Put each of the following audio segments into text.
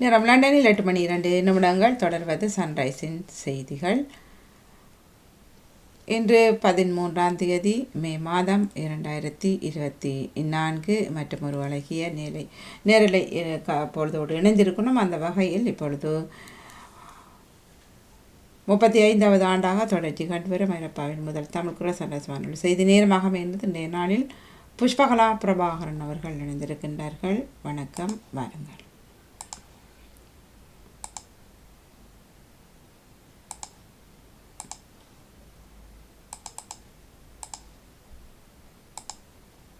நேரம் லண்டனில் எட்டு மணி இரண்டு நிமிடங்கள் தொடர்வது சன்ரைஸின் செய்திகள். இன்று பதிமூன்றாம் தேதி மே மாதம் இரண்டாயிரத்தி இருபத்தி நான்கு மற்றும் ஒரு அழகிய நிலை நேரலை பொழுதோடு இணைந்திருக்கணும் அந்த வகையில் இப்பொழுது முப்பத்தி ஐந்தாவது ஆண்டாக தொடர்ச்சி கண்டு வரும் ஐரோப்பாவின் முதல் தமிழ் குரல் சன்ரைஸ் வானொலி செய்தி நேரமாக அமைந்தது இன்றைய நாளில் புஷ்பகலா பிரபாகரன் அவர்கள் இணைந்திருக்கின்றார்கள். வணக்கம் வாருங்கள்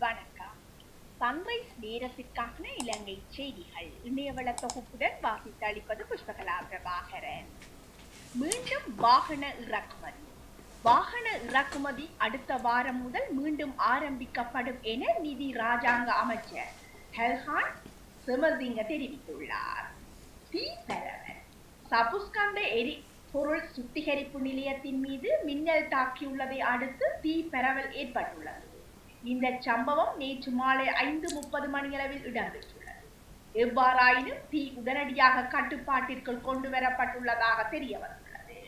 வணக்கம் சன்ரைஸ் நேரத்திற்கான இலங்கை செய்திகள். இணையவள தொகுப்புடன் வாசித்து அளிப்பது புஷ்பகலா பிரபாகரன். மீண்டும் வாகன இறக்குமதி. வாகன இறக்குமதி அடுத்த வாரம் முதல் மீண்டும் ஆரம்பிக்கப்படும் என நிதி ராஜாங்க அமைச்சர் ஹெல்ஹான் சிமசிங்க தெரிவித்துள்ளார். தீ பரவல் சபுஸ்கந்த எரி பொருள் சுத்திகரிப்பு நிலையத்தின் மீது மின்னல் தாக்கியுள்ளதை அடுத்து தீ பரவல் ஏற்பட்டுள்ளது. இந்த சம்பவம் நேற்று மாலை ஐந்து முப்பது மணியளவில் இடம்பெற்றுள்ளது. எவ்வாறாயினும் தீ உடனடியாக கட்டுப்பாட்டிற்குள் கொண்டு வரப்பட்டுள்ளதாக தெரிய வந்துள்ளது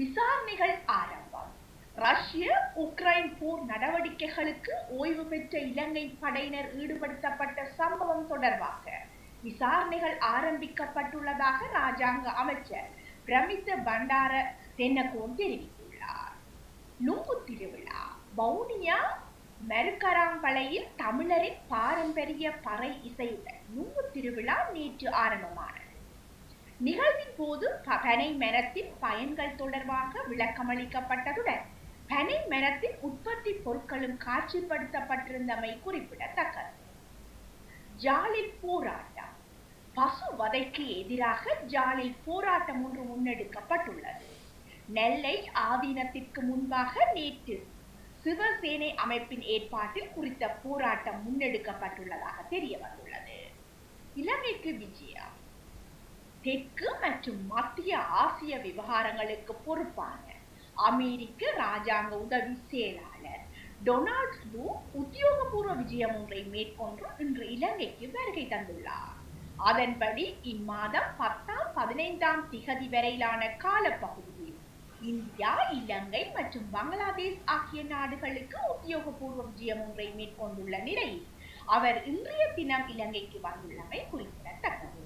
விசாரணைகள் ஆரம்பம். ரஷ்ய உக்ரைன் போர் நடவடிக்கைகளுக்கு ஓய்வு பெற்ற இலங்கை படையினர் ஈடுபடுத்தப்பட்ட சம்பவம் தொடர்பாக விசாரணைகள் ஆரம்பிக்கப்பட்டுள்ளதாக ராஜாங்க அமைச்சர் பிரமித்த பண்டார தென்னகோன் தெரிவித்துள்ளார். நுங்கு திருவிழா வவுனியா மருக்கராம்பளையில் தமிழரின் பாரம்பரிய பறை இசையுடன் நூறு திருவிழா நேற்று ஆரம்பமானது நிகழ்வின் போது பனை மரத்தின் பயன்கள் தொடர்பாக விளக்கமளிக்கப்பட்டதுடன் பனை மரத்தின் உற்பத்தி பொருட்களும் காட்சிப்படுத்தப்பட்டிருந்தமை குறிப்பிடத்தக்கது. ஜாலில் போராட்டம். பசு வதைக்கு எதிராக ஜாலில் போராட்டம் ஒன்று முன்னெடுக்கப்பட்டுள்ளது. நெல்லை ஆதீனத்திற்கு முன்பாக நேற்று சிவசேனை அமைப்பின் ஏற்பாட்டில் குறித்த போராட்டம் முன்னெடுக்கப்பட்டுள்ளதாக தெரிய வந்துள்ளது. இலங்கைக்கு விஜயம். தெற்கு மற்றும் மத்திய ஆசிய விவகாரங்களுக்கு பொறுப்பான அமெரிக்க ராஜாங்க உதவி செயலாளர் டொனால்ட் லூ உத்தியோகபூர்வ விஜயம் ஒன்றை மேற்கொண்டு இன்று இலங்கைக்கு வருகை தந்துள்ளார். அதன்படி இம்மாதம் பத்தாம் பதினைந்தாம் திகதி வரையிலான காலப்பகுதி இந்தியா இலங்கை மற்றும் பங்களாதேஷ் ஆகிய நாடுகளுக்கு உத்தியோகபூர்வ விஜயம் ஒன்றை மேற்கொண்டுள்ள நிலையில் அவர் இன்றைய தினம் இலங்கைக்கு வந்துள்ளமை குறிப்பிடத்தக்கது.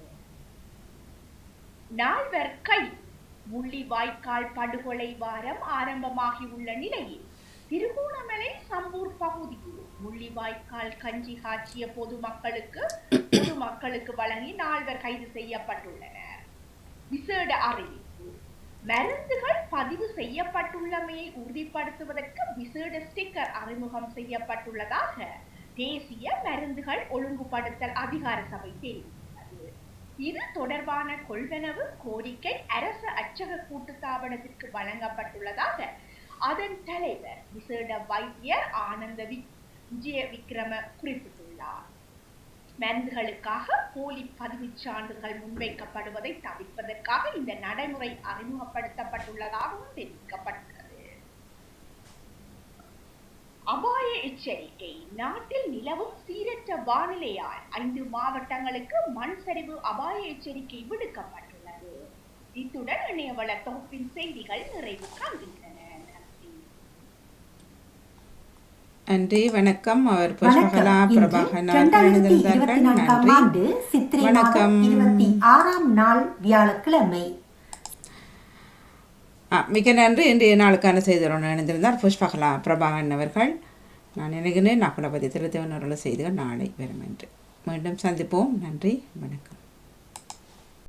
நால்வர் கை முள்ளிவாய்க்கால் படுகொலை வாரம் ஆரம்பமாகியுள்ள நிலையில் திருகோணமலை சம்பூர் பகுதியில் முள்ளிவாய்க்கால் கஞ்சி காய்ச்சிய பொதுமக்களுக்கு பொதுமக்களுக்கு வழங்கி நால்வர் கைது செய்யப்பட்டுள்ளனர். விசேட அறிவிப்பு. மருந்துகள் பதிவு செய்யப்பட்டுள்ளமையை உறுதிப்படுத்துவதற்கு விசேட ஸ்டிக்கர் அறிமுகம் செய்யப்பட்டுள்ளதாக தேசிய மருந்துகள் ஒழுங்குபடுத்தல் அதிகார சபை தெரிவித்துள்ளது. இது தொடர்பான கொள்வனவு கோரிக்கை அரசு அச்சக கூட்டுத்தாபனத்திற்கு வழங்கப்பட்டுள்ளதாக அதன் தலைவர் விசேட வைத்தியர் ஆனந்த விஜய விக்ரம குறிப்பிட்டுள்ளார். மருந்துகளுக்காக போலி பதிவுச் சான்றுகள் முன்வைக்கப்படுவதை தவிர்ப்பதற்காக இந்த நடைமுறை அறிமுகப்படுத்தப்பட்டுள்ளதாகவும் தெரிவிக்கப்பட்டுள்ளது. அபாய எச்சரிக்கை. நாட்டில் நிலவும் சீரற்ற வானிலையால் ஐந்து மாவட்டங்களுக்கு மண் சரிவு அபாய எச்சரிக்கை விடுக்கப்பட்டுள்ளது. இத்துடன் இணையவள தொகுப்பின் செய்திகள் நிறைவு காண்கின்றன நன்றி நன்றி வணக்கம். அவர் புஷ்பகலா நான்காம் நன்றி. வணக்கம். இருபத்தி ஆறாம் நாள் வியாழக்கிழமை. மிக நன்றி. இன்றைய நாளுக்கான செய்தியுடன் இணைந்திருந்தார் புஷ்பகலா பிரபாகரன் அவர்கள். நான் நினைக்கிறேன் நகுலபதி திருத்தேவன் அவர்கள் செய்திகள் நாளை வரும் என்று மீண்டும் சந்திப்போம். நன்றி. வணக்கம்.